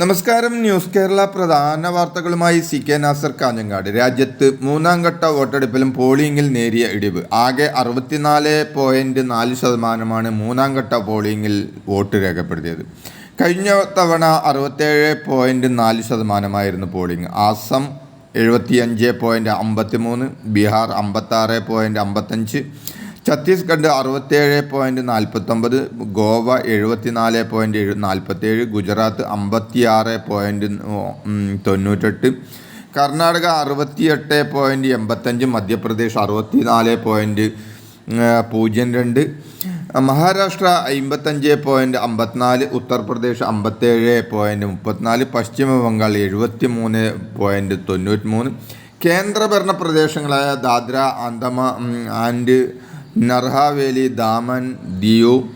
നമസ്കാരം. ന്യൂസ് കേരള പ്രധാന വാർത്തകളുമായി സി കെ നാസർ കാഞ്ഞങ്ങാട്. രാജ്യത്ത് മൂന്നാം ഘട്ട വോട്ടെടുപ്പിലും പോളിംഗിൽ നേരിയ ഇടിവ്. ആകെ അറുപത്തിനാല് പോയിന്റ് നാല് ശതമാനമാണ് മൂന്നാം ഘട്ട പോളിംഗിൽ വോട്ട് രേഖപ്പെടുത്തിയത്. കഴിഞ്ഞ തവണ അറുപത്തേഴ് പോയിന്റ് നാല് ശതമാനമായിരുന്നു പോളിംഗ്. ആസം എഴുപത്തിയഞ്ച് പോയിന്റ് അമ്പത്തി മൂന്ന് ബീഹാർ അമ്പത്താറ് പോയിന്റ് അമ്പത്തഞ്ച് ഛത്തീസ്ഗഡ് അറുപത്തേഴ് പോയിന്റ് നാൽപ്പത്തൊമ്പത് ഗോവ എഴുപത്തിനാല് പോയിന്റ് എഴു നാൽപ്പത്തേഴ് ഗുജറാത്ത് അമ്പത്തിയാറ് പോയിന്റ് തൊണ്ണൂറ്റെട്ട് കർണാടക അറുപത്തിയെട്ട് പോയിന്റ് എൺപത്തഞ്ച് മധ്യപ്രദേശ് അറുപത്തിനാല് പോയിന്റ് പൂജ്യം രണ്ട് മഹാരാഷ്ട്ര അമ്പത്തഞ്ച് പോയിന്റ് അമ്പത്തിനാല് ഉത്തർപ്രദേശ് അമ്പത്തേഴ് പോയിന്റ് മുപ്പത്തിനാല് പശ്ചിമ ബംഗാൾ എഴുപത്തി മൂന്ന് പോയിന്റ് തൊണ്ണൂറ്റി മൂന്ന് കേന്ദ്രഭരണ പ്രദേശങ്ങളായ ദാദ്ര അന്തമ ആൻഡ് നർഹാവേലി ദാമൻ ദിയു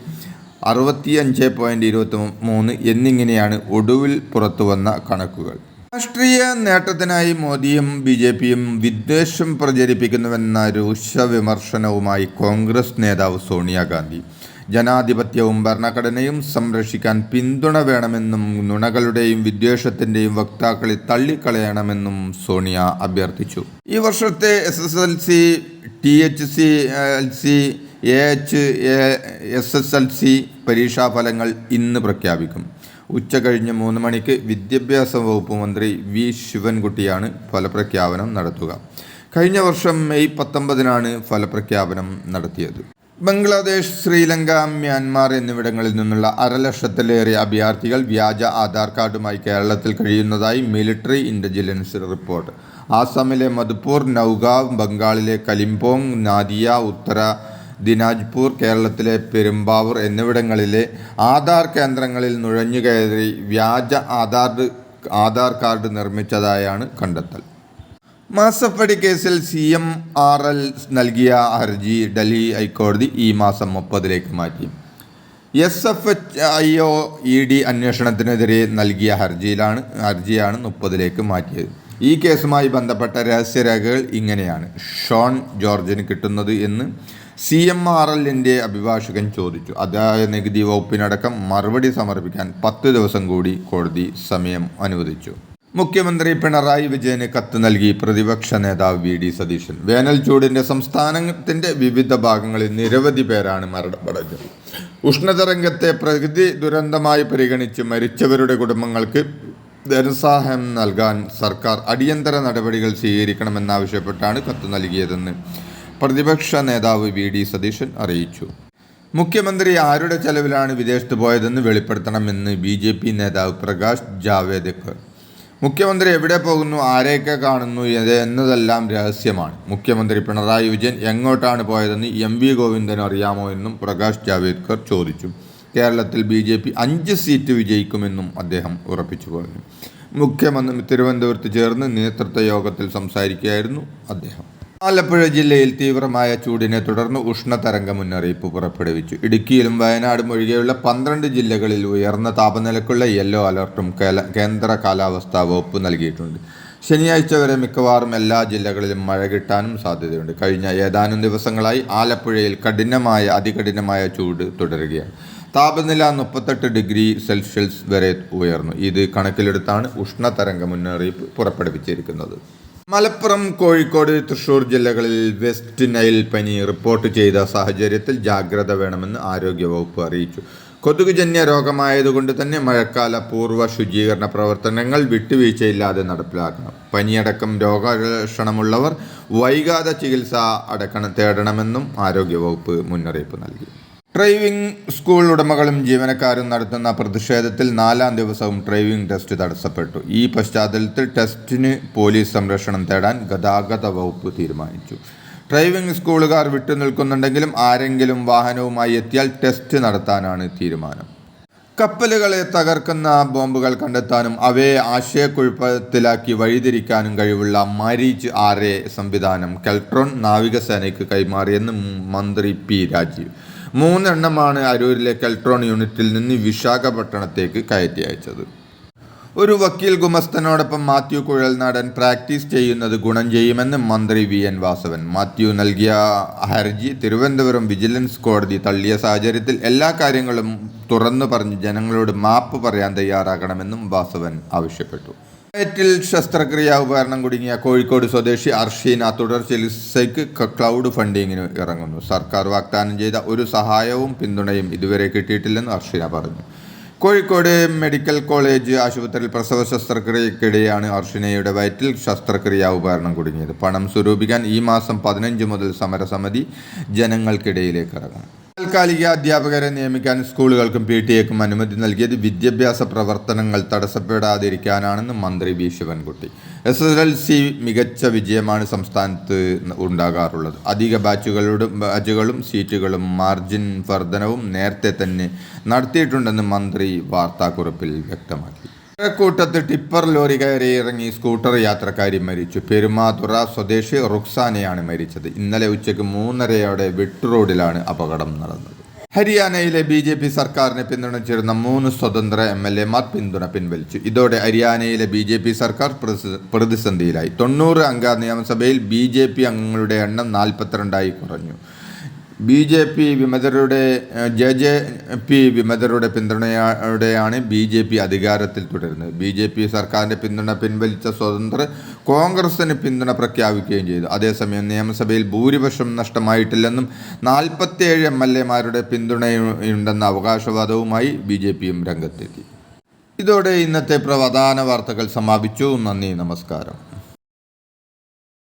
അറുപത്തിയഞ്ച് പോയിന്റ് ഇരുപത്തി മൂന്ന് എന്നിങ്ങനെയാണ് ഒടുവിൽ പുറത്തുവന്ന കണക്കുകൾ. രാഷ്ട്രീയ നേട്ടത്തിനായി മോദിയും ബി ജെ പിയും വിദ്വേഷം പ്രചരിപ്പിക്കുന്നുവെന്ന രൂക്ഷ വിമർശനവുമായി കോൺഗ്രസ് നേതാവ് സോണിയാഗാന്ധി. ജനാധിപത്യവും ഭരണഘടനയും സംരക്ഷിക്കാൻ പിന്തുണ വേണമെന്നും നുണകളുടെയും വിദ്വേഷത്തിന്റെയും വക്താക്കളെ തള്ളിക്കളയണമെന്നും സോണിയ അഭ്യർത്ഥിച്ചു. ഈ വർഷത്തെ S S L C T H S L C A H S S L C പരീക്ഷാഫലങ്ങൾ ഇന്ന് പ്രഖ്യാപിക്കും. ഉച്ച കഴിഞ്ഞ് മൂന്ന് മണിക്ക് വിദ്യാഭ്യാസ വകുപ്പ് മന്ത്രി വി ശിവൻകുട്ടിയാണ് ഫലപ്രഖ്യാപനം നടത്തുക. കഴിഞ്ഞ വർഷം മെയ് പത്തൊമ്പതിനാണ് ഫലപ്രഖ്യാപനം നടത്തിയത്. ബംഗ്ലാദേശ് ശ്രീലങ്ക മ്യാൻമാർ എന്നിവിടങ്ങളിൽ നിന്നുള്ള അരലക്ഷത്തിലേറെ അഭയാർത്ഥികൾ വ്യാജ ആധാർ കാർഡുമായി കേരളത്തിൽ കഴിയുന്നതായി മിലിറ്ററി ഇന്റലിജൻസ് റിപ്പോർട്ട്. ആസാമിലെ മധുപൂർ നൌഗാവ് ബംഗാളിലെ കലിംപോങ് നാദിയ ഉത്തര ദിനാജ്പൂർ കേരളത്തിലെ പെരുമ്പാവൂർ എന്നിവിടങ്ങളിലെ ആധാർ കേന്ദ്രങ്ങളിൽ നുഴഞ്ഞുകയറി വ്യാജ ആധാർ ആധാർ കാർഡ് നിർമ്മിച്ചതായാണ് കണ്ടെത്തൽ. മാസപ്പടി കേസിൽ സി എം ആർ എൽ നൽകിയ ഹർജി ഡൽഹി ഹൈക്കോടതി ഈ മാസം മുപ്പതിലേക്ക് മാറ്റി. S F H I O E D അന്വേഷണത്തിനെതിരെ നൽകിയ ഹർജിയിലാണ് ഹർജിയാണ് മുപ്പതിലേക്ക് മാറ്റിയത്. ഈ കേസുമായി ബന്ധപ്പെട്ട രഹസ്യരേഖകൾ ഇങ്ങനെയാണ്. ഷോൺ ജോർജിന് കിട്ടുന്നത് എന്ന് സി എം ആർ എല്ലിന്റെ അഭിഭാഷകൻ ചോദിച്ചു. അതായ നികുതി വകുപ്പിനടക്കം മറുപടി സമർപ്പിക്കാൻ പത്ത് ദിവസം കൂടി കോടതി സമയം അനുവദിച്ചു. മുഖ്യമന്ത്രി പിണറായി വിജയന് കത്ത് നൽകി പ്രതിപക്ഷ നേതാവ് വി ഡി സതീശൻ. വേനൽ ചൂടിന്റെ സംസ്ഥാനത്തിന്റെ വിവിധ ഭാഗങ്ങളിൽ നിരവധി പേരാണ് മരണമടഞ്ഞത് ഉഷ്ണതരംഗത്തെ പ്രകൃതി ദുരന്തമായി പരിഗണിച്ച് മരിച്ചവരുടെ കുടുംബങ്ങൾക്ക് ധനസഹായം നൽകാൻ സർക്കാർ അടിയന്തര നടപടികൾ സ്വീകരിക്കണമെന്നാവശ്യപ്പെട്ടാണ് കത്ത് നൽകിയതെന്ന് പ്രതിപക്ഷ നേതാവ് വി ഡി സതീശൻ അറിയിച്ചു. മുഖ്യമന്ത്രി ആരുടെ ചെലവിലാണ് വിദേശത്ത് പോയതെന്ന് വെളിപ്പെടുത്തണമെന്ന് ബി ജെ പി നേതാവ് പ്രകാശ് ജാവേദ്കർ മുഖ്യമന്ത്രി എവിടെ പോകുന്നു ആരെയൊക്കെ കാണുന്നു എന്നതെല്ലാം രഹസ്യമാണ്. മുഖ്യമന്ത്രി പിണറായി വിജയൻ എങ്ങോട്ടാണ് പോയതെന്ന് എം വി ഗോവിന്ദൻ അറിയാമോ എന്നും പ്രകാശ് ജാവേദ്കർ ചോദിച്ചു. കേരളത്തിൽ ബി ജെ പി അഞ്ച് സീറ്റ് വിജയിക്കുമെന്നും അദ്ദേഹം ഉറപ്പിച്ചു പറഞ്ഞു. മുഖ്യമന്ത്രി തിരുവനന്തപുരത്ത് ചേർന്ന് നേതൃത്വ യോഗത്തിൽ സംസാരിക്കുകയായിരുന്നു അദ്ദേഹം. ആലപ്പുഴ ജില്ലയിൽ തീവ്രമായ ചൂടിനെ തുടർന്ന് ഉഷ്ണതരംഗ മുന്നറിയിപ്പ് പുറപ്പെടുവിച്ചു. ഇടുക്കിയിലും വയനാടും ഒഴികെയുള്ള പന്ത്രണ്ട് ജില്ലകളിൽ ഉയർന്ന താപനിലക്കുള്ള യെല്ലോ അലർട്ടും കേന്ദ്ര കാലാവസ്ഥാ വകുപ്പ് നൽകിയിട്ടുണ്ട്. ശനിയാഴ്ച വരെ മിക്കവാറും എല്ലാ ജില്ലകളിലും മഴ കിട്ടാനും സാധ്യതയുണ്ട്. കഴിഞ്ഞ ഏതാനും ദിവസങ്ങളായി ആലപ്പുഴയിൽ കഠിനമായ അതികഠിനമായ ചൂട് തുടരുകയാണ്. താപനില മുപ്പത്തെട്ട് ഡിഗ്രി സെൽഷ്യസ് വരെ ഉയർന്നു. ഇത് കണക്കിലെടുത്താണ് ഉഷ്ണതരംഗ മുന്നറിയിപ്പ് പുറപ്പെടുവിച്ചിരിക്കുന്നത്. മലപ്പുറം കോഴിക്കോട് തൃശൂർ ജില്ലകളിൽ വെസ്റ്റ് നൈൽ പനി റിപ്പോർട്ട് ചെയ്ത സാഹചര്യത്തിൽ ജാഗ്രത വേണമെന്ന് ആരോഗ്യവകുപ്പ് അറിയിച്ചു. കൊതുകുജന്യ രോഗമായതുകൊണ്ട് തന്നെ മഴക്കാല പൂർവ ശുചീകരണ പ്രവർത്തനങ്ങൾ വിട്ടുവീഴ്ചയില്ലാതെ നടപ്പിലാക്കണം. പനിയടക്കം രോഗലക്ഷണമുള്ളവർ വൈകാതെ ചികിത്സ അടക്കണം തേടണമെന്നും ആരോഗ്യവകുപ്പ് മുന്നറിയിപ്പ് നൽകി. ഡ്രൈവിംഗ് സ്കൂൾ ഉടമകളും ജീവനക്കാരും നടത്തുന്ന പ്രതിഷേധത്തിൽ നാലാം ദിവസവും ഡ്രൈവിംഗ് ടെസ്റ്റ് തടസ്സപ്പെട്ടു. ഈ പശ്ചാത്തലത്തിൽ ടെസ്റ്റിന് പോലീസ് സംരക്ഷണം തേടാൻ ഗതാഗത വകുപ്പ് തീരുമാനിച്ചു. ഡ്രൈവിംഗ് സ്കൂളുകാർ വിട്ടുനിൽക്കുന്നുണ്ടെങ്കിലും ആരെങ്കിലും വാഹനവുമായി എത്തിയാൽ ടെസ്റ്റ് നടത്താനാണ് തീരുമാനം. കപ്പലുകളെ തകർക്കുന്ന ബോംബുകൾ കണ്ടെത്താനും അവയെ ആശയക്കുഴപ്പത്തിലാക്കി വഴിതിരിക്കാനും കഴിവുള്ള മരീച്ച് ആർ എ സംവിധാനം കെൽട്രോൺ നാവികസേനയ്ക്ക് കൈമാറിയെന്ന് മന്ത്രി പി രാജീവ്. മൂന്നെണ്ണമാണ് അരൂരിലെ കെൽട്രോൺ യൂണിറ്റിൽ നിന്ന് വിശാഖപട്ടണത്തേക്ക് കയറ്റി അയച്ചത്. ഒരു വക്കീൽ ഗുമസ്തനോടൊപ്പം മാത്യു കുഴൽനാടൻ പ്രാക്ടീസ് ചെയ്യുന്നത് ഗുണം ചെയ്യുമെന്ന് മന്ത്രി വി. എൻ. വാസവൻ. മാത്യു നൽകിയ ഹർജി തിരുവനന്തപുരം വിജിലൻസ് കോടതി തള്ളിയ സാഹചര്യത്തിൽ എല്ലാ കാര്യങ്ങളും തുറന്നു പറഞ്ഞ് ജനങ്ങളോട് മാപ്പ് പറയാൻ തയ്യാറാകണമെന്നും വാസവൻ ആവശ്യപ്പെട്ടു. വയറ്റിൽ ശസ്ത്രക്രിയാ ഉപകരണം കുടുങ്ങിയ കോഴിക്കോട് സ്വദേശി അർഷീന തുടർ ചികിത്സയ്ക്ക് ക്ലൗഡ് ഫണ്ടിങ്ങിന് ഇറങ്ങുന്നു. സർക്കാർ വാഗ്ദാനം ചെയ്ത ഒരു സഹായവും പിന്തുണയും ഇതുവരെ കിട്ടിയിട്ടില്ലെന്ന് അർഷീന പറഞ്ഞു. കോഴിക്കോട് മെഡിക്കൽ കോളേജ് ആശുപത്രിയിൽ പ്രസവ ശസ്ത്രക്രിയക്കിടെയാണ് അർഷിനയുടെ വയറ്റിൽ ശസ്ത്രക്രിയാ ഉപകരണം കുടുങ്ങിയത്. പണം സ്വരൂപിക്കാൻ ഈ മാസം പതിനഞ്ച് മുതൽ സമരസമിതി ജനങ്ങൾക്കിടയിലേക്ക് ഇറങ്ങും. താൽക്കാലിക അധ്യാപകരെ നിയമിക്കാൻ സ്കൂളുകൾക്കും പി ടി എക്കും അനുമതി നൽകിയത് വിദ്യാഭ്യാസ പ്രവർത്തനങ്ങൾ തടസ്സപ്പെടാതിരിക്കാനാണെന്ന് മന്ത്രി V. Sivankutty. S S L C മികച്ച വിജയമാണ് സംസ്ഥാനത്ത് ഉണ്ടാകാറുള്ളത്. അധിക ബാച്ചുകളുടെ ബാച്ചുകളും സീറ്റുകളും മാർജിൻ വർധനവും നേരത്തെ തന്നെ നടത്തിയിട്ടുണ്ടെന്ന് മന്ത്രി വാർത്താക്കുറിപ്പിൽ വ്യക്തമാക്കി. കൂട്ടത്ത് ടിപ്പർ ലോറി കയറി ഇറങ്ങി സ്കൂട്ടർ യാത്രക്കാരി മരിച്ചു. പെരുമാതുറ സ്വദേശി റുക്സാനയാണ് മരിച്ചത്. ഇന്നലെ ഉച്ചയ്ക്ക് മൂന്നരയോടെ വിട്ടു റോഡിലാണ് അപകടം നടന്നത്. ഹരിയാനയിലെ ബി ജെ പി സർക്കാരിനെ പിന്തുണച്ചിരുന്ന മൂന്ന് സ്വതന്ത്ര എം എൽ എമാർ പിന്തുണ പിൻവലിച്ചു. ഇതോടെ ഹരിയാനയിലെ ബി ജെ പി സർക്കാർ പ്രതിസന്ധിയിലായി. തൊണ്ണൂറ് അംഗ നിയമസഭയിൽ ബി ജെ പി അംഗങ്ങളുടെ എണ്ണം നാൽപ്പത്തിരണ്ടായി കുറഞ്ഞു. ബി ജെ പി വിമതരുടെ ജെ ജെ പി വിമതരുടെ പിന്തുണയോടെയാണ് ബി ജെ പി അധികാരത്തിൽ തുടരുന്നത്. ബി ജെ പി സർക്കാരിന്റെ പിന്തുണ പിൻവലിച്ച സ്വതന്ത്ര കോൺഗ്രസിന് പിന്തുണ പ്രഖ്യാപിക്കുകയും ചെയ്തു. അതേസമയം നിയമസഭയിൽ ഭൂരിപക്ഷം നഷ്ടമായിട്ടില്ലെന്നും നാൽപ്പത്തിയേഴ് എം എൽ എമാരുടെ പിന്തുണയുണ്ടെന്ന അവകാശവാദവുമായി ബി ജെ പിയും രംഗത്തെത്തി. ഇതോടെ ഇന്നത്തെ പ്രധാന വാർത്തകൾ സമാപിച്ചു. നന്ദി നമസ്കാരം.